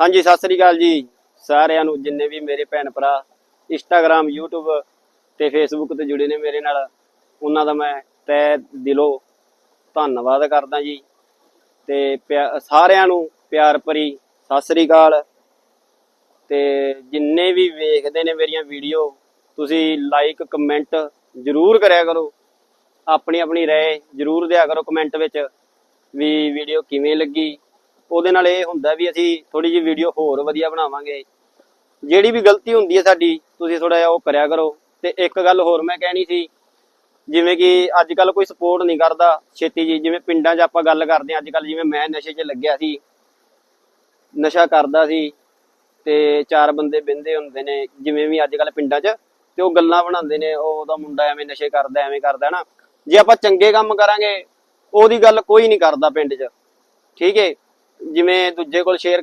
ਹਾਂਜੀ, ਸਤਿ ਸ੍ਰੀ ਅਕਾਲ ਜੀ। ਸਾਰਿਆਂ ਨੂੰ, ਜਿੰਨੇ ਵੀ ਮੇਰੇ ਭੈਣ ਭਰਾ ਇੰਸਟਾਗ੍ਰam YouTube ਤੇ Facebook ਤੇ ਜੁੜੇ ਨੇ ਮੇਰੇ ਨਾਲ, ਉਹਨਾਂ ਦਾ ਮੈਂ ਤਹਿ ਦਿਲੋਂ ਧੰਨਵਾਦ ਕਰਦਾ ਜੀ। ਤੇ ਪਿਆ- ਸਾਰਿਆਂ ਨੂੰ ਪਿਆਰ ਭਰੀ ਸਤਿ ਸ੍ਰੀ ਅਕਾਲ। ਤੇ ਜਿੰਨੇ ਵੀ ਵੇਖਦੇ ਨੇ ਮੇਰੀਆਂ ਵੀਡੀਓ, ਤੁਸੀਂ ਲਾਈਕ ਕਮੈਂਟ ਜਰੂਰ ਕਰਿਆ ਕਰੋ। ਆਪਣੀ ਆਪਣੀ ਰਾਏ ਜਰੂਰ ਦਿਆ ਕਰੋ ਕਮੈਂਟ ਵਿੱਚ ਵੀ ਵੀਡੀਓ ਕਿਵੇਂ ਲੱਗੀ। ਉਹਦੇ ਨਾਲ ਇਹ ਹੁੰਦਾ ਵੀ ਅਸੀਂ ਥੋੜੀ ਜਿਹੀ ਵੀਡੀਓ ਹੋਰ ਵਧੀਆ ਬਣਾਵਾਂਗੇ। ਜਿਹੜੀ ਵੀ ਗਲਤੀ ਹੁੰਦੀ ਹੈ ਸਾਡੀ, ਤੁਸੀਂ ਥੋੜਾ ਜਿਹਾ ਉਹ ਕਰਿਆ ਕਰੋ। ਤੇ ਇੱਕ ਗੱਲ ਹੋਰ ਮੈਂ ਕਹਿਣੀ ਸੀ, ਜਿਵੇਂ ਕਿ ਅੱਜ ਕੱਲ ਕੋਈ ਸਪੋਰਟ ਨਹੀਂ ਕਰਦਾ ਛੇਤੀ ਜੀ ਜਿਵੇਂ ਪਿੰਡਾਂ 'ਚ ਆਪਾਂ ਗੱਲ ਕਰਦੇ ਹਾਂ ਅੱਜ ਕੱਲ ਜਿਵੇਂ ਮੈਂ ਨਸ਼ੇ 'ਚ ਲੱਗਿਆ ਸੀ, ਨਸ਼ਾ ਕਰਦਾ ਸੀ ਤੇ ਚਾਰ ਬੰਦੇ ਬਿੰਦੇ ਹੁੰਦੇ ਨੇ, ਜਿਵੇਂ ਵੀ ਅੱਜ ਕੱਲ ਪਿੰਡਾਂ 'ਚ, ਤੇ ਉਹ ਗੱਲਾਂ ਬਣਾਉਂਦੇ ਨੇ, ਉਹ ਉਹਦਾ ਮੁੰਡਾ ਐਵੇਂ ਨਸ਼ੇ ਕਰਦਾ, ਐਵੇਂ ਕਰਦਾ ਨਾ? ਜੇ ਆਪਾਂ ਚੰਗੇ ਕੰਮ ਕਰਾਂਗੇ, ਉਹਦੀ ਗੱਲ ਕੋਈ ਨਹੀਂ ਕਰਦਾ ਪਿੰਡ 'ਚ। ਠੀਕ ਹੈ ਜਿਵੇਂ ਦੂਜੇ ਕੋਲ ਸ਼ੇਅਰ